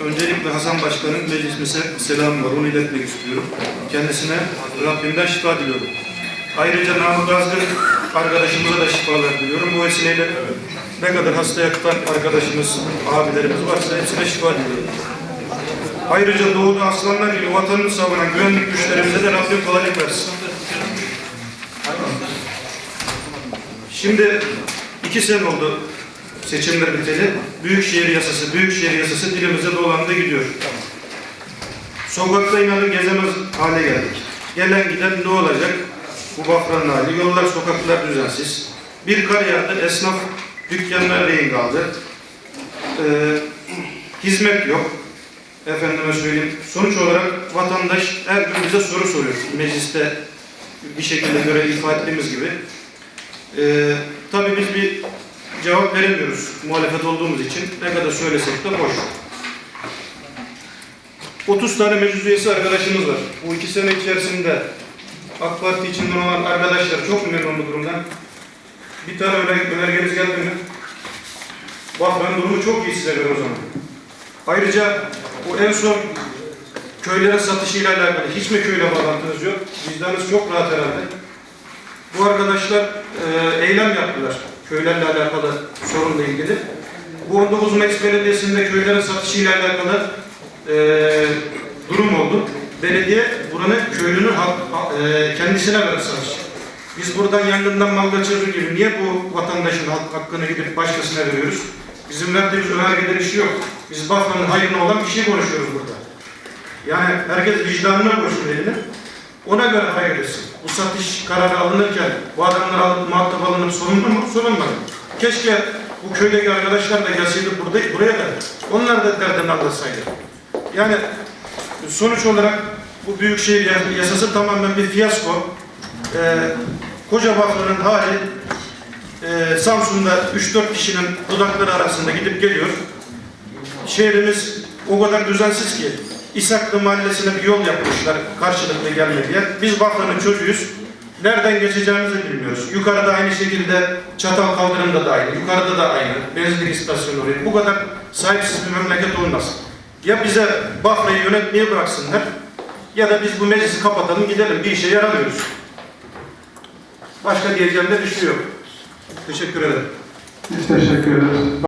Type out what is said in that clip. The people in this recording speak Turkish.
Öncelikle Hasan Başkan'ın meclisimize selam var. Onu iletmek istiyorum. Kendisine Rabbimden şifa diliyorum. Ayrıca Namık Azgın arkadaşımıza da şifalar diliyorum. Bu vesileyle ne kadar hasta yatan arkadaşımız, abilerimiz varsa hepsine şifa diliyorum. Ayrıca doğuda aslanlar gibi vatanını savunan güvenlik güçlerimize de Rabbim kolaylık versin. Şimdi iki sene oldu seçimler biteli. Büyükşehir yasası, Büyükşehir yasası dilimize dolandı gidiyor. Sokakta inanın gezemez hale geldik. Gelen giden ne olacak? Bu bafranın hali. Yollar, sokaklar düzensiz. Bir kar yağdı, esnaf dükkanlar rehin kaldı. Ee, hizmet yok. Efendime söyleyeyim. Sonuç olarak vatandaş her gün bize soru soruyor. Mecliste bir şekilde göre ifade ettiğimiz gibi. Ee, tabii biz bir cevap veremiyoruz muhalefet olduğumuz için. Ne kadar söylesek de boş. 30 tane meclis üyesi arkadaşımız var. Bu iki sene içerisinde AK Parti içinden olan arkadaşlar çok memnun bu durumdan. Bir tane öner önergeniz geldi mi? Bak ben durumu çok iyi size göre o zaman. Ayrıca bu en son köylere satışıyla alakalı hiç mi köyle bağlantınız yok? Vicdanınız çok rahat herhalde. Bu arkadaşlar e, eylem yaptılar köylerle alakalı sorunla ilgili. Bu 19 Mayıs Belediyesi'nde köylerin satışıyla alakalı e, durum oldu. Belediye buranın köylünün hak, ha- e, kendisine verir satış. Biz buradan yangından mal kaçırır gibi niye bu vatandaşın hak, hakkını gidip başkasına veriyoruz? Bizim verdiğimiz önergelerin işi yok. Biz Bafra'nın hayrına olan bir şey konuşuyoruz burada. Yani herkes vicdanına koysun elini. Ona göre hayır etsin. Bu satış kararı alınırken bu adamlar alıp muhatap alınıp sorumlu mu? Sorulmadı. Keşke bu köydeki arkadaşlar da gelseydi burada, buraya da onlar da derdini anlatsaydı. Yani sonuç olarak bu büyükşehir yasası tamamen bir fiyasko. Ee, koca Bafra'nın hali e, Samsun'da 3-4 kişinin dudakları arasında gidip geliyor. Şehrimiz o kadar düzensiz ki İshaklı Mahallesi'ne bir yol yapmışlar karşılıklı gelme. Biz Bafra'nın çocuğuyuz. Nereden geçeceğimizi bilmiyoruz. Yukarıda aynı şekilde Çatal Kaldırım'da da aynı. Yukarıda da aynı. Benzinlik istasyonu oraya. Bu kadar sahipsiz bir memleket olmaz. Ya bize Bafra'yı yönetmeye bıraksınlar ya da biz bu meclisi kapatalım gidelim. Bir işe yaramıyoruz. Başka diyeceğim de bir şey yok. Teşekkür ederim. Biz teşekkür ederiz.